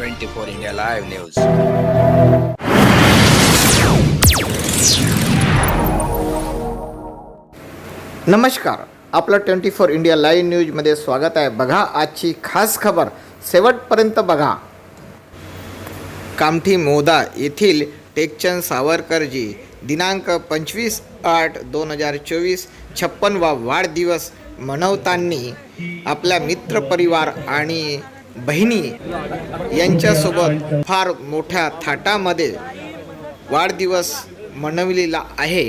Twenty four India live news. नमस्कार आपलं twenty four India live न्यूजमध्ये स्वागत आहे. बघा आजची खास खबर. शेवटपर्यंत बघा. कामठी मोदा येथील टेकचंद सावरकरजी दिनांक पंचवीस आठ दोन हजार चोवीस छप्पनवा वाढदिवस मनवतांनी आपल्या मित्रपरिवार आणि बहिणी यांच्यासोबत फार मोठ्या थाटामध्ये वाढदिवस मनविलेला आहे.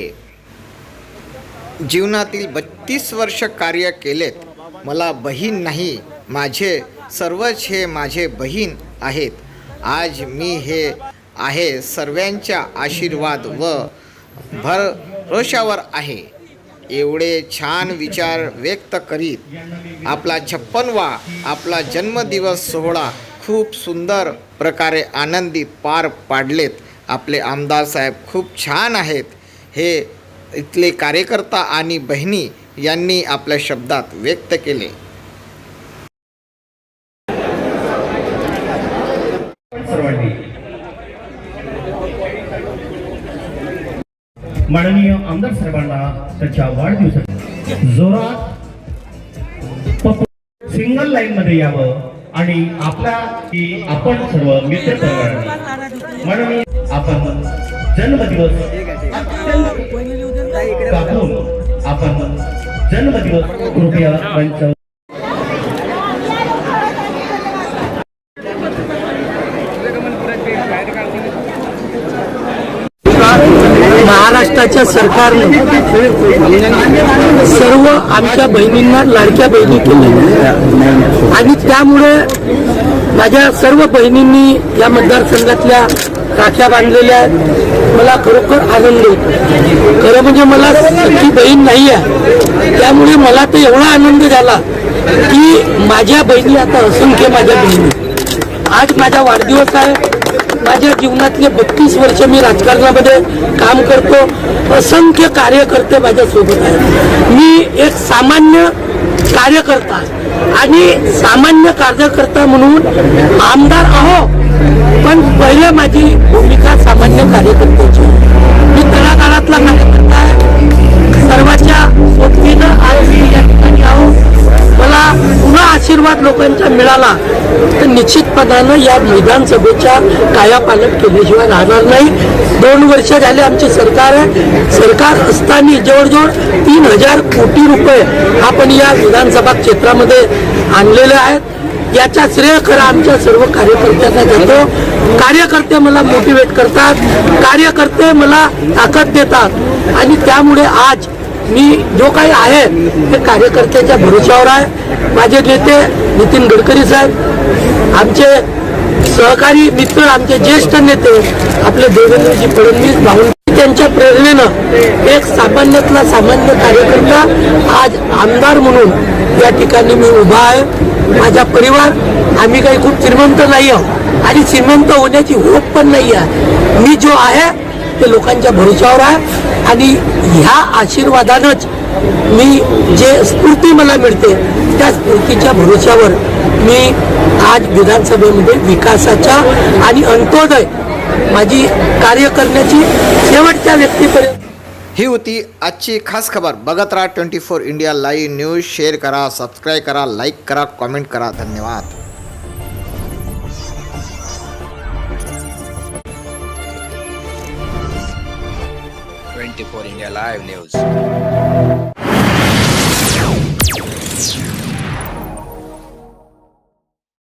जीवनातील बत्तीस वर्ष कार्य केलेत. मला बहीण नाही माझे सर्वच हे माझे बहीण आहेत. आज मी हे आहे सर्वांच्या आशीर्वाद व भरोशावर आहे. एवढे छान विचार व्यक्त करीत आपला छप्पनवा आपला जन्मदिवस सोहळा खूप सुंदर प्रकारे आनंदी पार पाडलेत. आपले आमदार साहेब खूप छान आहेत. हे इथले कार्यकर्ता आणि बहिणी यांनी आपल्या शब्दात व्यक्त केले. सर्वांनी. माननीय आमदार साहेबांना त्याच्या वाढदिवसात जोरात सिंगल लाईन मध्ये यावं आणि आपला की आपण सर्व मित्र माननीय आपण जन्मदिवस अत्यंत आपण जन्मदिवस कृपया महाराष्ट्राच्या सरकारने सर्व आमच्या बहिणींना लाडक्या बहिणी केल्या आणि त्यामुळे माझ्या सर्व बहिणींनी या मतदारसंघातल्या राख्या बांधलेल्या आहेत. मला खरोखर आनंद होतो. खरं म्हणजे मला सख्खी बहीण नाही आहे. त्यामुळे मला तर एवढा आनंद झाला की माझ्या बहिणी आता असंख्य माझ्या बहिणी. आज माझा वाढदिवस आहे. माझ्या जीवनातले बत्तीस वर्ष मी राजकारणामध्ये काम करतो असंख्य कार्यकर्ते माझ्या सोबत आहेत. मी एक सामान्य कार्यकर्ता आणि सामान्य कार्यकर्ता म्हणून आमदार आहो पण पहिले माझी भूमिका सामान्य कार्यकर्त्याची तर निश्चितपणानं या विधानसभेच्या कायापालट केल्याशिवाय राहणार नाही. दोन वर्ष झाले आमचे सरकार आहे. सरकार असताना जवळजवळ तीन हजार कोटी रुपये आपण या विधानसभा क्षेत्रामध्ये आणलेले आहेत. याचा श्रेय खरा आमच्या सर्व कार्यकर्त्यांना जातो. कार्यकर्ते मला मोटिवेट करतात. कार्यकर्ते मला ताकद देतात. आणि त्यामुळे आज मी जो काही आहे ते कार्यकर्त्याच्या भरोश्यावर आहे. माझे नेते नितीन गडकरी साहेब आमचे सहकारी मित्र आमचे ज्येष्ठ नेते आपले देवेंद्रजी फडणवीस भाऊ त्यांच्या प्रेरणेनं एक सामान्यातला सामान्य कार्यकर्ता आज आमदार म्हणून या ठिकाणी मी उभा आहे. माझा परिवार आम्ही काही खूप श्रीमंत नाही आहोत आणि श्रीमंत होण्याची होप पण नाही आहे. मी जो आहे ते लोकांच्या भरोशावर आहे. आणि ह्या आशीर्वादानंच मी जे स्फूर्ती मला मिळते त्या स्फूर्तीच्या भरोशावर मी आज विधानसभेमध्ये विकासाच्या आणि अंत्योदय माझी कार्य करण्याची शेवटच्या व्यक्तीपर्यंत ही होती आजची खास खबर. बघत राहा twenty four India live news. Share करा सबस्क्राईब करा लाईक करा कॉमेंट करा. धन्यवाद. Twenty four India live news